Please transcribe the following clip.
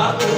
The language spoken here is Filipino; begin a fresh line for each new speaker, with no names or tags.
But